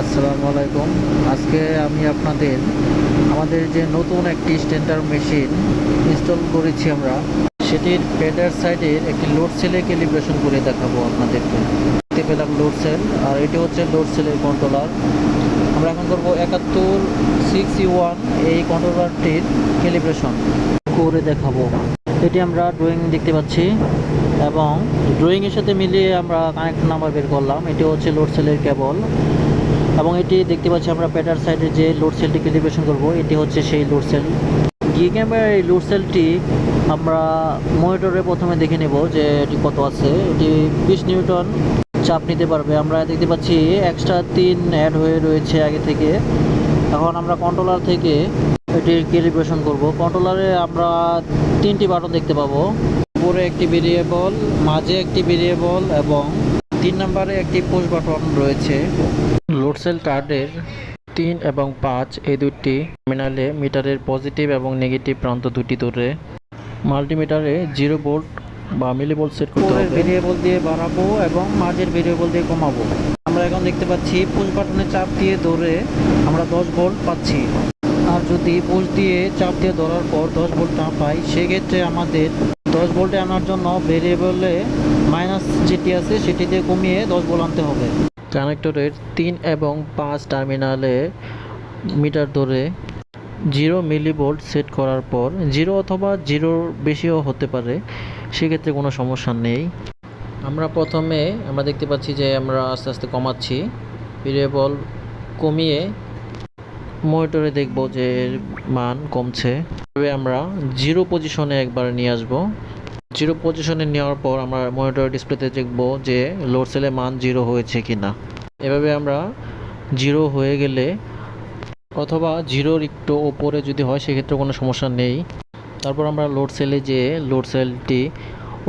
আসসালামু আলাইকুম। আজকে আমি আপনাদের, আমাদের যে নতুন একটি স্ট্যান্ডার্ড মেশিন ইনস্টল করেছি আমরা, সেটির পেডার সাইডের একটি লোড সেলে ক্যালিব্রেশন করে দেখাবো আপনাদেরকে। দেখতে পেলাম লোড সেল আর এটি হচ্ছে লোড সেলের কন্ট্রোলার আমরা এখন করব একাত্তর সিক্স ইউ ওয়ান এই কন্ট্রোলারটির ক্যালিব্রেশন করে দেখাবো। এটি আমরা ড্রয়িং দেখতে পাচ্ছি, এবং ড্রয়িংয়ের সাথে মিলিয়ে আমরা কানেক্ট নাম্বার বের করলাম। এটি হচ্ছে লোড সেলের কেবল এবং এটি দেখতে পাচ্ছি আমরা প্যাটার সাইডে যে লোড সেলটি ক্যালিব্রেশন করব, এটি হচ্ছে সেই লোড সেল গিয়ে এই লোড সেলটি আমরা মনিটরে প্রথমে দেখে নেব যে এটি কত আছে। এটি বিশ নিউটন চাপ নিতে পারবে। আমরা দেখতে পাচ্ছি এক্সট্রা তিন অ্যাড হয়ে রয়েছে আগে থেকে। এখন আমরা কন্ট্রোলার থেকে এটির ক্যালিব্রেশন করব। কন্ট্রোলারে আমরা তিনটি বাটন দেখতে পাবো। উপরে একটি ভেরিয়েবল মাঝে একটি ভেরিয়েবল এবং তিন নম্বরে একটি পুশ বাটন রয়েছে। লোড সেল কার্ডের তিন এবং পাঁচ এই দুটি টার্মিনালে মিটারের পজিটিভ এবং নেগেটিভ প্রান্ত দুটি ধরে মাল্টিমিটারে জিরো ভোল্ট বা মিলি ভোল্ট সেট করতে হবে। ভেরিয়েবল দিয়ে বাড়াবো এবং মাঝের ভেরিয়েবল দিয়ে কমাবো। আমরা এখন দেখতে পাচ্ছি পুশ বাটনে চাপ দিয়ে ধরে আমরা দশ ভোল্ট পাচ্ছি। আর যদি পুশ দিয়ে চাপ দিয়ে ধরার পর দশ ভোল্ট না পাই, সেক্ষেত্রে আমাদের দশ ভোল্টে আনার জন্য ভেরিয়েবলে মাইনাস যেটি আছে সেটি দিয়ে কমিয়ে দশ ভোল্ট আনতে হবে। কানেক্টরের তিন এবং পাঁচ টার্মিনালে মিটার ধরে জিরো মিলি ভোল্ট সেট করার পর জিরো অথবা জিরোর বেশিও হতে পারে, সেক্ষেত্রে কোনো সমস্যা নেই। আমরা প্রথমে আমরা দেখতে পাচ্ছি যে আমরা আস্তে আস্তে কমাচ্ছি ভেরিয়েবল কমিয়ে মনিটরে দেখব যে এর মান কমছে। তবে আমরা জিরো পজিশনে একবার নিয়ে আসব। জিরো পজিশনে নেওয়ার পর আমরা মনিটর ডিসপ্লেতে দেখব যে লোড সেলে মান জিরো হয়েছে কি না এভাবে আমরা জিরো হয়ে গেলে অথবা জিরোর একটু ওপরে যদি হয়, সেক্ষেত্রে কোনো সমস্যা নেই। তারপর আমরা লোড সেলে যে লোড সেলটি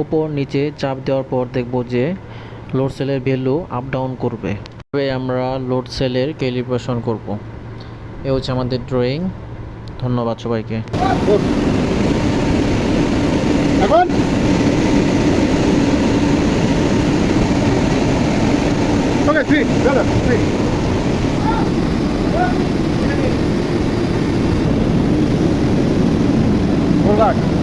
উপর নিচে চাপ দেওয়ার পর দেখব যে লোড সেলের ভ্যালু আপ ডাউন করবে। তবে আমরা লোড সেলের ক্যালিব্রেশন করব। এ হচ্ছে আমাদের ড্রয়িং ধন্যবাদ সবাইকে এখন Okay, ঠিক দাদা three. Good on.